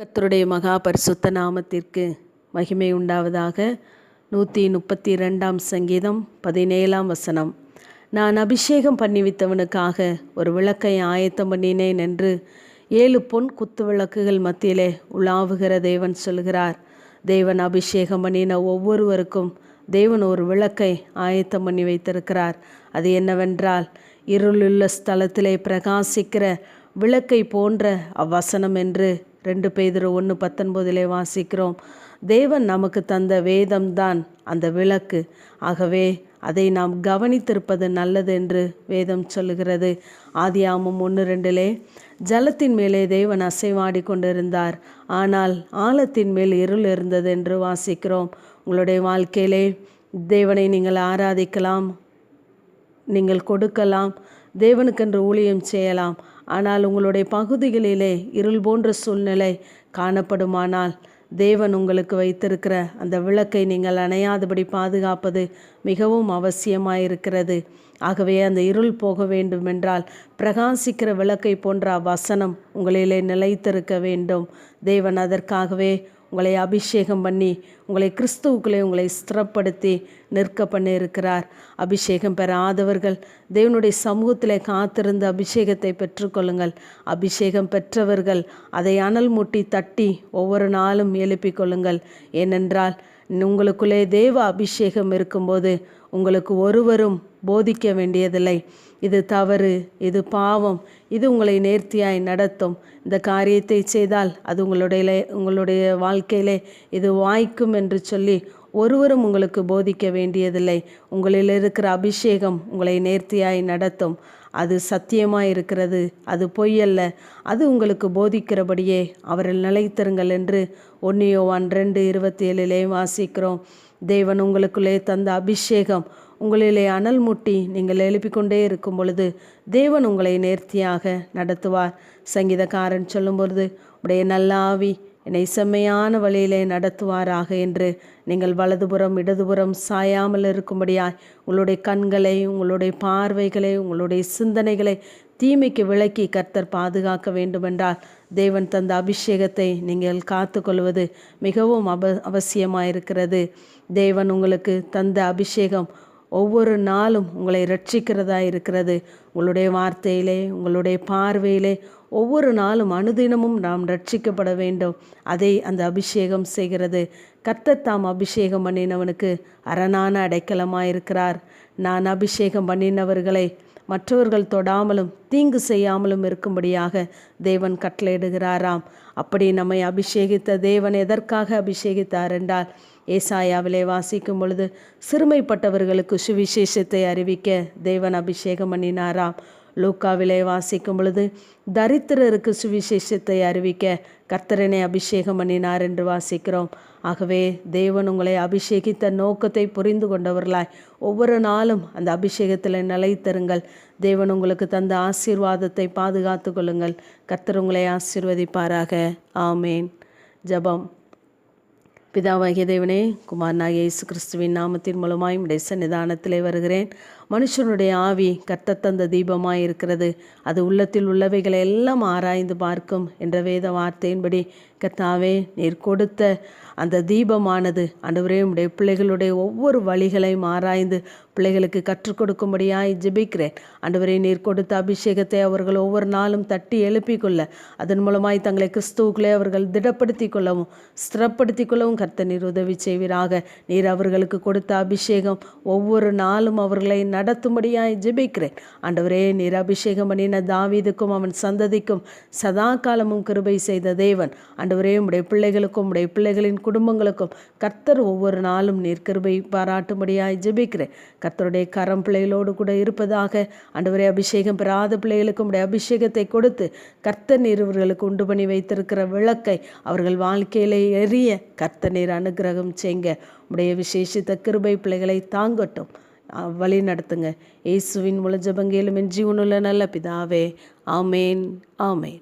கத்தருடைய மகா பரிசுத்த நாமத்திற்கு மகிமை உண்டாவதாக. நூற்றி முப்பத்தி ரெண்டாம் சங்கீதம் பதினேழாம் வசனம். நான் அபிஷேகம் பண்ணிவித்தவனுக்காக ஒரு விளக்கை ஆயத்தம் பண்ணினேன் என்று ஏழு பொன் குத்து விளக்குகள் மத்தியிலே உலாவுகிற தேவன் சொல்கிறார். தேவன் அபிஷேகம் பண்ணின ஒவ்வொருவருக்கும் தேவன் ஒரு விளக்கை ஆயத்தம் பண்ணி வைத்திருக்கிறார். அது என்னவென்றால் இருளுள்ள ஸ்தலத்திலே பிரகாசிக்கிற விளக்கை போன்ற அவ்வசனம் என்று ரெண்டு பேதர் ஒன்று பத்தொன்பதிலே வாசிக்கிறோம். தேவன் நமக்கு தந்த வேதம்தான் அந்த விளக்கு. ஆகவே அதை நாம் கவனித்திருப்பது நல்லது என்று வேதம் சொல்லுகிறது. ஆதியாமம் ஒன்று ரெண்டிலே ஜலத்தின் மேலே தேவன் அசைவாடி கொண்டிருந்தார். ஆனால் ஆழத்தின் மேல் இருள் இருந்தது என்று வாசிக்கிறோம். உங்களுடைய வாழ்க்கையிலே தேவனை நீங்கள் ஆராதிக்கலாம். நீங்கள் கொடுக்கலாம். தேவனுக்கென்று ஊழியம் செய்யலாம். ஆனால் உங்களுடைய பகுதிகளிலே இருள் போன்ற சூழ்நிலை காணப்படுமானால் தேவன் உங்களுக்கு வைத்திருக்கிற அந்த விளக்கை நீங்கள் அணையாதபடி பாதுகாப்பது மிகவும் அவசியமாயிருக்கிறது. ஆகவே அந்த இருள் போக வேண்டுமென்றால் பிரகாசிக்கிற விளக்கை போன்ற வசனம் உங்களிலே நிலைத்திருக்க வேண்டும். தேவன் அதற்காகவே உங்களை அபிஷேகம் பண்ணி உங்களை கிறிஸ்துவுக்குள்ளே உங்களை ஸ்திரப்படுத்தி நிற்க பண்ணி இருக்கிறார் அபிஷேகம் பெறாதவர்கள் தேவனுடைய சமூகத்தில் காத்திருந்து அபிஷேகத்தை பெற்றுக்கொள்ளுங்கள். அபிஷேகம் பெற்றவர்கள் அதை அனல் முட்டி தட்டி ஒவ்வொரு நாளும் எழுப்பிக் கொள்ளுங்கள். ஏனென்றால் உங்களுக்குள்ளே தேவ அபிஷேகம் இருக்கும்போது உங்களுக்கு ஒருவரும் போதிக்க வேண்டியதில்லை. இது தவறு இது பாவம். இது உங்களை நேர்த்தியாய் நடத்தும். இந்த காரியத்தை செய்தால் அது உங்களுடைய உங்களுடைய வாழ்க்கையிலே இது வாய்க்கும் என்று சொல்லி ஒருவரும் உங்களுக்கு போதிக்க வேண்டியதில்லை. உங்களில் இருக்கிற அபிஷேகம் உங்களை நேர்த்தியாய் நடத்தும். அது சத்தியமாக இருக்கிறது அது பொய்யல்ல. அது உங்களுக்கு போதிக்கிறபடியே அவரில் நிலைத்திருங்கள் என்று ஒன்னியோவான் ரெண்டு இருபத்தி ஏழிலே வாசிக்கிறோம். தேவன் உங்களுக்குள்ளே தந்த அபிஷேகம் உங்களிலே அனல் முட்டி நீங்கள் எழுப்பிக்கொண்டே இருக்கும் பொழுது தேவன் உங்களை நேர்த்தியாக நடத்துவார். சங்கீதக்காரன் சொல்லும் பொழுது உடைய நல்ல ஆவி என்னை செம்மையான வழியிலே நடத்துவாராக என்று நீங்கள் வலதுபுறம் இடதுபுறம் சாயாமல் இருக்கும்படியாய் உங்களுடைய கண்களை உங்களுடைய பார்வைகளை உங்களுடைய சிந்தனைகளை தீமைக்கு விளக்கி கர்த்தர் பாதுகாக்க வேண்டுமென்றால் தேவன் தந்த அபிஷேகத்தை நீங்கள் காத்துக்கொள்வது மிகவும் அவ அவசியமாயிருக்கிறது. தேவன் உங்களுக்கு தந்த அபிஷேகம் ஒவ்வொரு நாளும் உங்களை ரட்சிக்கிறதா இருக்கிறது. உங்களுடைய வார்த்தையிலே உங்களுடைய பார்வையிலே ஒவ்வொரு நாளும் அனுதினமும் நாம் ரட்சிக்கப்பட வேண்டும். அதை அந்த அபிஷேகம் செய்கிறது. கத்தத்தாம் அபிஷேகம் பண்ணினவனுக்கு அரணான அடைக்கலமாக இருக்கிறார் நான் அபிஷேகம் பண்ணினவர்களை மற்றவர்கள் தொடாமலும் தீங்கு செய்யாமலும் இருக்கும்படியாக தேவன் கட்டளையிடுகிறாராம். அப்படி நம்மை அபிஷேகித்த தேவன் எதற்காக அபிஷேகித்தார் என்றால் ஏசாயாவிலே வாசிக்கும் பொழுது சிறுமைப்பட்டவர்களுக்கு சுவிசேஷத்தை அறிவிக்க தேவன் அபிஷேகம் பண்ணினாராம். லூக்காவிலே வாசிக்கும் பொழுது தரித்திரருக்கு சுவிசேஷத்தை அறிவிக்க கர்த்தரனை அபிஷேகம் பண்ணினார் என்று வாசிக்கிறோம். ஆகவே தேவன் உங்களை அபிஷேகித்த நோக்கத்தை புரிந்து கொண்டவர்களாய் ஒவ்வொரு நாளும் அந்த அபிஷேகத்தில் நிலைத்தருங்கள். தேவன் உங்களுக்கு தந்த ஆசீர்வாதத்தை பாதுகாத்து கொள்ளுங்கள். கர்த்தர் உங்களை ஆசீர்வதிப்பாராக. ஆமேன். ஜபம். பிதாவாகிய தேவனே குமாரனாகிய இயேசு கிறிஸ்துவின் நாமத்தின் மூலமாய் உடைய சன்னிதானத்திலே வருகிறேன். மனுஷனுடைய ஆவி கத்தத்தந்த தீபமாய் இருக்கிறது அது உள்ளத்தில் உள்ளவைகளை எல்லாம் ஆராய்ந்து பார்க்கும் என்ற வேத வார்த்தையின்படி கத்தாவே நீர் கொடுத்த அந்த தீபமானது அன்றுவரே உடைய பிள்ளைகளுடைய ஒவ்வொரு வழிகளையும் ஆராய்ந்து பிள்ளைகளுக்கு கற்றுக் கொடுக்கும்படியாய் ஜெபிக்கிறேன். அன்றுவரே நீர் கொடுத்த அபிஷேகத்தை அவர்கள் ஒவ்வொரு நாளும் தட்டி எழுப்பிக்கொள்ள அதன் மூலமாய் தங்களை கிறிஸ்துவுக்குள்ளே அவர்கள் திடப்படுத்தி கொள்ளவும் ஸ்திரப்படுத்தி கொள்ளவும் கர்த்த நீர் உதவி செய்வீராக. நீர் அவர்களுக்கு கொடுத்த அபிஷேகம் ஒவ்வொரு நாளும் அவர்களை நடத்தும்படியாய் ஜெபிக்கிறேன். ஆண்டவரே நீர் அபிஷேகம் பண்ணின தாவீதுக்கும் அவன் சந்ததிக்கும் சதா காலமும் கிருபை செய்த தேவன். ஆண்டவரே உடைய பிள்ளைகளுக்கும் உடைய பிள்ளைகளின் குடும்பங்களுக்கும் கர்த்தர் ஒவ்வொரு நாளும் நிற்கிருபை பாராட்டும்படியாய் ஜெபிக்கிறேன். கர்த்தருடைய கரம் பிள்ளைகளோடு கூட இருப்பதாக அன்றுவரை அபிஷேகம் பெறாத பிள்ளைகளுக்கும் உடைய அபிஷேகத்தை கொடுத்து கர்த்தர் நீர் இவர்களுக்கு உண்டு பண்ணி வைத்திருக்கிற விளக்கை அவர்கள் வாழ்க்கையிலே எரிய கர்த்த நீர் அனுகிரகம் செய்ங்க. உடைய விசேஷித்த கிருபை பிள்ளைகளை தாங்கட்டும். வழி நடத்துங்க. இயேசுவின் முழு ஜபங்கேலும் என் ஜீவனுள்ள நல்ல பிதாவே. ஆமேன். ஆமேன்.